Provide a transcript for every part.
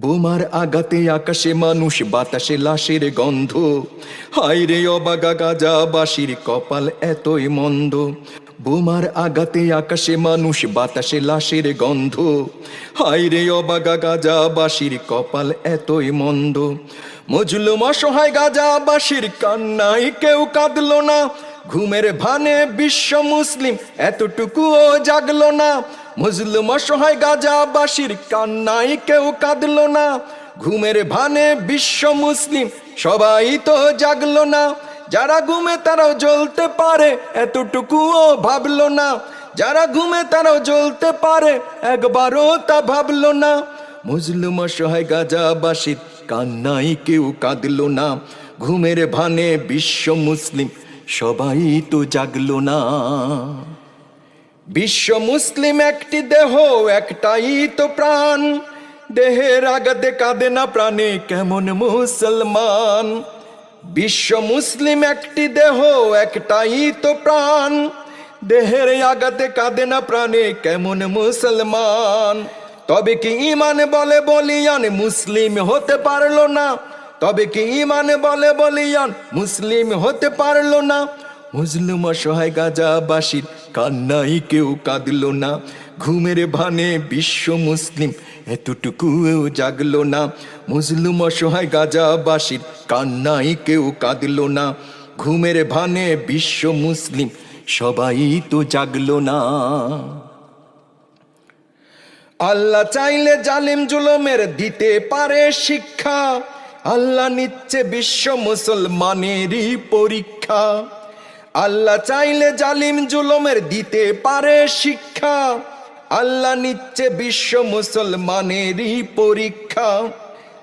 বোমার আগাতে আকাশে মানুষ, বাতাসে লাশের গন্ধ। হায় রে অবাগা গাজা বাসির কপাল এতই মন্দ। বোমার আগাতে আকাশে মানুষ, বাতাসে লাশের গন্ধ। হায় রে অবাগা গাজা বাসির কপাল এতই মন্দ। মজলুম অসহায় গাজা বাসির কান্নাই কেউ কাঁদলো না। ঘুমের ভানে বিশ্ব মুসলিম, এতটুকুও জাগলো না। মুসলিম অসহায় গাজাবাসীর কান্নাই কেউ কাঁদলো না। ঘুমের ভানে বিশ্ব মুসলিম, সবাই তো জাগলো না। যারা ঘুমে তারাও জ্বলতে পারে, এতটুকুও ভাবলো না। যারা ঘুমে তারাও জ্বলতে পারে, একবারও তা ভাবলো না। মুসলিম অসহায় গাজাবাসীর কান্নাই কেউ কাঁদলো না। ঘুমের ভানে বিশ্ব মুসলিম, সবাই তো জাগলো না। বিশ্ব মুসলিম একটি দেহ, একটাই তো প্রাণ। দেহের আগাতে কাঁদে না প্রাণে, কেমন মুসলমান? বিশ্ব মুসলিম একটি দেহ, একটাই তো প্রাণ। দেহের আগাতে কাঁদে না প্রাণে, কেমন মুসলমান? তবে কি ইমান বলে বলিয়ান, মুসলিম হতে পারল না? তবে কি ইমান বলে বলিয়ান, মুসলিম হতে পারল না? মুসলিম অসহায় গাজাবাসীর কান্নাই কেউ কাঁদল না। ঘুমের ভানে বিশ্ব মুসলিম এতটুকুও জাগলো না। মুসলিম অসহায় গাজাবাসীর কান্নাই কেউ কাঁদল না। ঘুমের ভানে বিশ্ব মুসলিম সবাই তো জাগল না। আল্লাহ চাইলে জালিম জুলমের দিতে পারে শিক্ষা। আল্লাহ নিচ্ছে বিশ্ব মুসলমানেরই পরীক্ষা। আল্লাহ চাইলে জালিম জুলমের দিতে পারে শিক্ষা। আল্লাহ নিচ্ছে বিশ্ব মুসলমানেরই পরীক্ষা।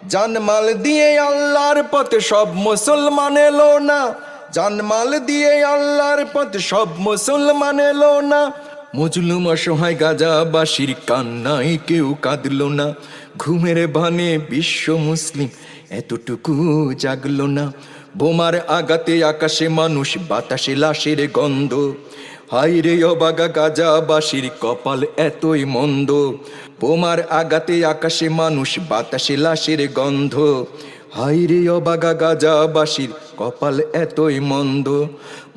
জানমাল দিয়ে আল্লাহর পথে সব মুসলমান এলো না। জানমাল দিয়ে আল্লাহর পথে সব মুসলমান এলো না। মজলুম অসহায় গাজাবাসীর কান্নাই কেউ কাঁদল না। ঘুমের ভানে বিশ্ব মুসলিম এতটুকু জাগলো না। বোমার আগাতে আকাশে মানুষ বাতাসে লাশের গন্ধ। হাই রে অবাগা গাজাবাসীর কপাল এতই মন্দ। বোমার আগাতে আকাশে মানুষ বাতাসে লাশের গন্ধ। হাই রে অবাগা গাজাবাসীর কপাল এতই মন্দ।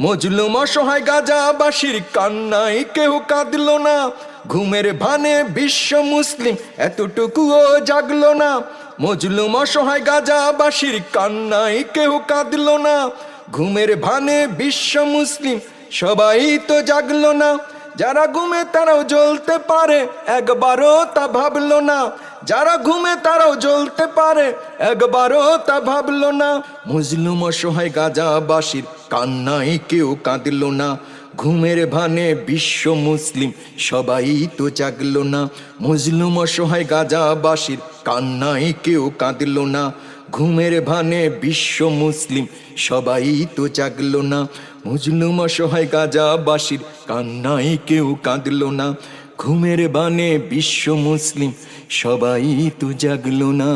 মজলুম অসহায় গাজাবাসীর কান্নাই কেউ কাঁদল না। ঘুমের ভানে বিশ্ব মুসলিম এতটুকুও জাগলো না। মজলুম অসহায় গাজাবাসীর কান্নাই কেউ কাঁদল না। ঘুমের ভানে বিশ্ব মুসলিম, সবাই তো জাগলো না। যারা ঘুমে তারাও জ্বলতে পারে, একবারও তা ভাবলো না। যারা ঘুমে তারাও জ্বলতে পারে, একবারও তা ভাবলো না। মুসলিম অসহায় গাজাবাসীর কান্নাই কেউ কাঁদল না। ঘুমের ভানে বিশ্ব মুসলিম। সবাই তো জাগলো না। মুসলিম অসহায় গাজাবাসীর কান্নাই কেউ কাঁদলো না। ঘুমের ভানে বিশ্ব মুসলিম। সবাই তো জাগলো না। মুজলুম অসহায় গাজাবাসীর কান্নাই কেউ কাঁদলো না। ঘুমের বানে বিশ্ব মুসলিম। সবাই তো জাগলো না।